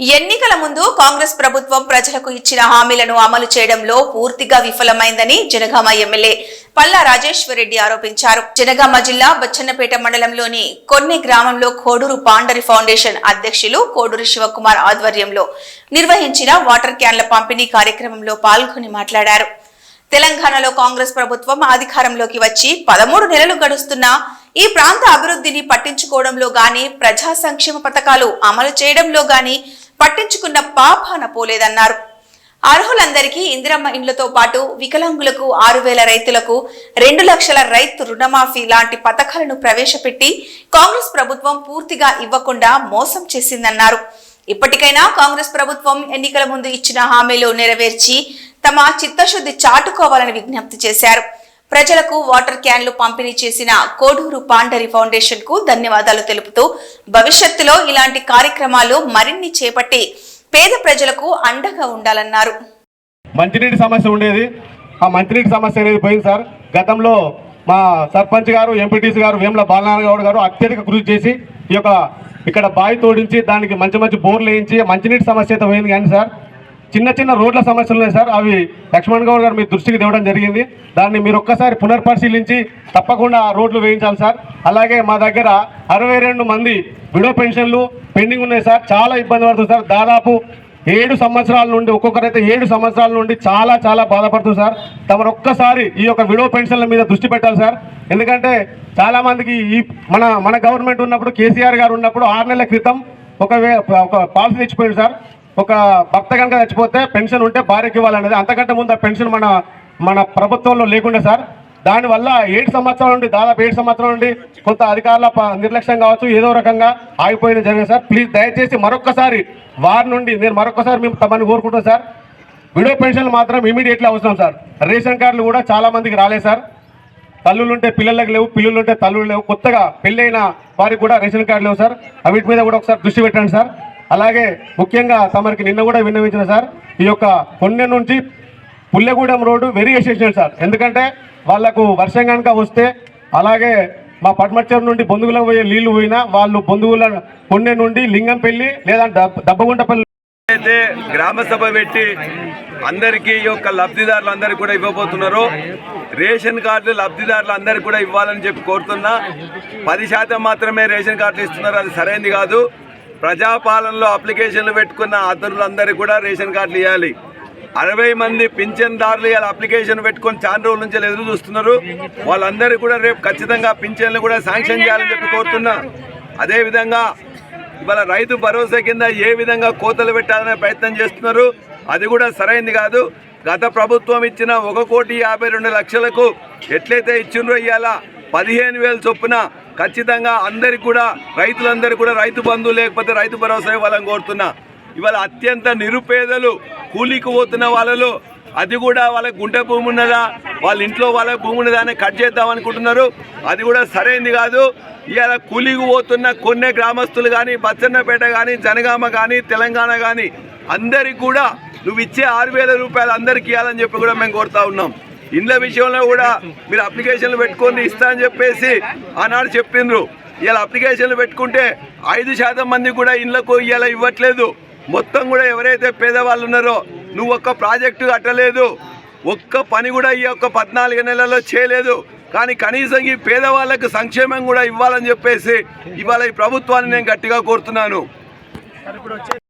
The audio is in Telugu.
ఎన్నికల ముందు కాంగ్రెస్ ప్రభుత్వం ప్రజలకు ఇచ్చిన హామీలను అమలు చేయడంలో పూర్తిగా విఫలమైందని జనగామ ఎమ్మెల్యే పల్లా రాజేశ్వరరెడ్డి ఆరోపించారు. జనగామ జిల్లా బచ్చన్నపేట మండలంలోని కొన్ని గ్రామంలో కోడూరు పాండరి ఫౌండేషన్ అధ్యక్షులు కోడూరు శివకుమార్ ఆధ్వర్యంలో నిర్వహించిన వాటర్ క్యాన్ల పంపిణీ కార్యక్రమంలో పాల్గొని మాట్లాడారు. తెలంగాణలో కాంగ్రెస్ ప్రభుత్వం అధికారంలోకి వచ్చి పదమూడు నెలలు గడుస్తున్నా ఈ ప్రాంత అభివృద్ధిని పట్టించుకోవడంలో గాని ప్రజా సంక్షేమ పథకాలు అమలు చేయడంలో గాని పట్టించుకున్న పాపాన పోలేదన్నారు. అర్హులందరికీ ఇందిరమ్మ ఇండ్లతో పాటు వికలాంగులకు ఆరు వేల రైతులకు రెండు లక్షల రైతు రుణమాఫీ లాంటి పథకాలను ప్రవేశపెట్టి కాంగ్రెస్ ప్రభుత్వం పూర్తిగా ఇవ్వకుండా మోసం చేసిందన్నారు. ఇప్పటికైనా కాంగ్రెస్ ప్రభుత్వం ఎన్నికల ముందు ఇచ్చిన హామీలు నెరవేర్చి తమ చిత్తశుద్ధి చాటుకోవాలని విజ్ఞప్తి చేశారు. ప్రజలకు వాటర్ క్యాన్లు పంపిణీ చేసిన కోడూరు పాండరి ఫౌండేషన్కు ధన్యవాదాలు తెలుపుతూ భవిష్యత్తులో ఇలాంటి కార్యక్రమాలు మరిన్ని చేపట్టి పేద ప్రజలకు అండగా ఉండాలన్నారు. మంచినీటి సమస్య ఉండేది. ఆ మంచినీటి సమస్య అనేది పోయింది సార్. గతంలో మా సర్పంచ్ గారు ఎంపీటీసీ గారు వేముల బాలనారాయణ గౌడ్ గారు అత్యధిక కృషి చేసి ఈ యొక్క ఇక్కడ బావి తోడించి దానికి మంచి మంచి బోర్లు వేయించి మంచినీటి సమస్య అయితే పోయింది కానీ సార్ చిన్న చిన్న రోడ్ల సమస్యలు ఉన్నాయి సార్. అవి లక్ష్మణ్ గౌడ్ గారు మీ దృష్టికి తేవడం జరిగింది. దాన్ని మీరు ఒక్కసారి పునర్పరిశీలించి తప్పకుండా రోడ్లు వేయించాలి సార్. అలాగే మా దగ్గర అరవై రెండు మంది విడో పెన్షన్లు పెండింగ్ ఉన్నాయి సార్. చాలా ఇబ్బంది పడుతుంది సార్. దాదాపు ఏడు సంవత్సరాల నుండి ఒక్కొక్కరైతే ఏడు సంవత్సరాల నుండి చాలా చాలా బాధపడుతుంది సార్. తమరు ఒక్కసారి ఈ యొక్క విడో పెన్షన్ల మీద దృష్టి పెట్టాలి సార్. ఎందుకంటే చాలా మందికి ఈ మన మన గవర్నమెంట్ ఉన్నప్పుడు కేసీఆర్ గారు ఉన్నప్పుడు ఆరు నెలల క్రితం ఒక వే- ఒక పాలసీ తెచ్చిపోయింది సార్. ఒక భర్త కనుక చచ్చిపోతే పెన్షన్ ఉంటే భార్యకి ఇవ్వాలనేది అంతకంటే ముందు ఆ పెన్షన్ మన మన ప్రభుత్వంలో లేకుండే సార్. దానివల్ల ఏడు సంవత్సరాల నుండి దాదాపు ఏడు సంవత్సరాల నుండి కొంత అధికారుల ప- నిర్లక్ష్యం కావచ్చు ఏదో రకంగా ఆగిపోయిన జరిగింది సార్. ప్లీజ్ దయచేసి మరొకసారి వారి నుండి నేను మరొకసారి మేము తమని కోరుకుంటాం సార్. విడో పెన్షన్లు మాత్రం ఇమీడియట్లీ అవసరం సార్. రేషన్ కార్డులు కూడా చాలా మందికి రాలేదు సార్. తల్లులు ఉంటే పిల్లలకు లేవు పిల్లలు ఉంటే తల్లులు లేవు. కొత్తగా పెళ్ళైన వారికి కూడా రేషన్ కార్డు లేవు సార్. వీటి మీద కూడా ఒకసారి దృష్టి పెట్టండి సార్. అలాగే ముఖ్యంగా తమరికి నిన్న కూడా విన్నవించిన సార్ ఈ యొక్క కొన్నె నుంచి Pullegudem road very essential sir. ఎందుకంటే వాళ్ళకు వర్షం కనుక వస్తే అలాగే మా పట్మచ్చర్ నుండి బొందుగులకు పోయే నీళ్ళు పోయినా వాళ్ళు బొందుగుల కొన్నె నుండి లింగంపల్లి లేదా దబ్బగుంటపల్లి అయితే గ్రామ సభ పెట్టి అందరికీ ఈ యొక్క లబ్ధిదారులు అందరికీ కూడా ఇవ్వబోతున్నారు. రేషన్ కార్డులు లబ్ధిదారులు అందరికీ కూడా ఇవ్వాలని చెప్పి కోరుతున్నా. పది శాతం మాత్రమే రేషన్ కార్డులు ఇస్తున్నారు అది సరైనది కాదు. ప్రజాపాలనలో అప్లికేషన్లు పెట్టుకున్న అతరులందరికీ కూడా రేషన్ కార్డులు ఇవ్వాలి అరవై మంది పింఛన్దారులు ఇలా అప్లికేషన్ పెట్టుకొని చాలా రోజుల నుంచి ఎదురు చూస్తున్నారు. వాళ్ళందరికీ కూడా రేపు ఖచ్చితంగా పింఛన్లు కూడా శాంక్షన్ చేయాలని చెప్పి కోరుతున్నా. అదేవిధంగా ఇవాళ రైతు భరోసా కింద ఏ విధంగా కోతలు పెట్టాలనే ప్రయత్నం చేస్తున్నారు అది కూడా సరైంది కాదు. గత ప్రభుత్వం ఇచ్చిన ఒక కోటి యాభై రెండు లక్షలకు ఎట్లయితే ఇచ్చిండ్రో ఇవాళ పదిహేను వేల చొప్పున ఖచ్చితంగా అందరికి కూడా రైతులందరూ కూడా రైతు బంధువు లేకపోతే రైతు భరోసా ఇవ్వాలని కోరుతున్నా. ఇవాళ అత్యంత నిరుపేదలు కూలీకి పోతున్న వాళ్ళలో అది కూడా వాళ్ళ గుంటె భూమి ఉన్నదా? వాళ్ళ ఇంట్లో వాళ్ళ భూమి ఉన్నదా అని కట్ చేద్దాం అనుకుంటున్నారు. అది కూడా సరైంది కాదు. ఇవాళ కూలీకి పోతున్న కొన్ని గ్రామస్తులు కానీ బచ్చన్నపేట కానీ జనగామ కానీ తెలంగాణ కానీ అందరికి కూడా నువ్వు ఇచ్చే ఆరు వేల రూపాయలు అందరికి ఇవ్వాలని చెప్పి కూడా మేము కోరుతా ఉన్నాం. ఇండ్ల విషయంలో కూడా మీరు అప్లికేషన్లు పెట్టుకొని ఇస్తా అని చెప్పేసి ఆనాడు చెప్పిండ్రు. ఇలా అప్లికేషన్లు పెట్టుకుంటే ఐదు శాతం మంది కూడా ఇండ్లకు ఇలా ఇవ్వట్లేదు. మొత్తం కూడా ఎవరైతే పేదవాళ్ళు ఉన్నారో నువ్వు ఒక్క ప్రాజెక్టు కట్టలేదు. ఒక్క పని కూడా ఈ యొక్క పద్నాలుగు నెలల్లో చేయలేదు. కానీ కనీసం ఈ పేదవాళ్ళకు సంక్షేమం కూడా ఇవ్వాలని చెప్పేసి ఇవాళ ఈ ప్రభుత్వాన్ని నేను గట్టిగా కోరుతున్నాను.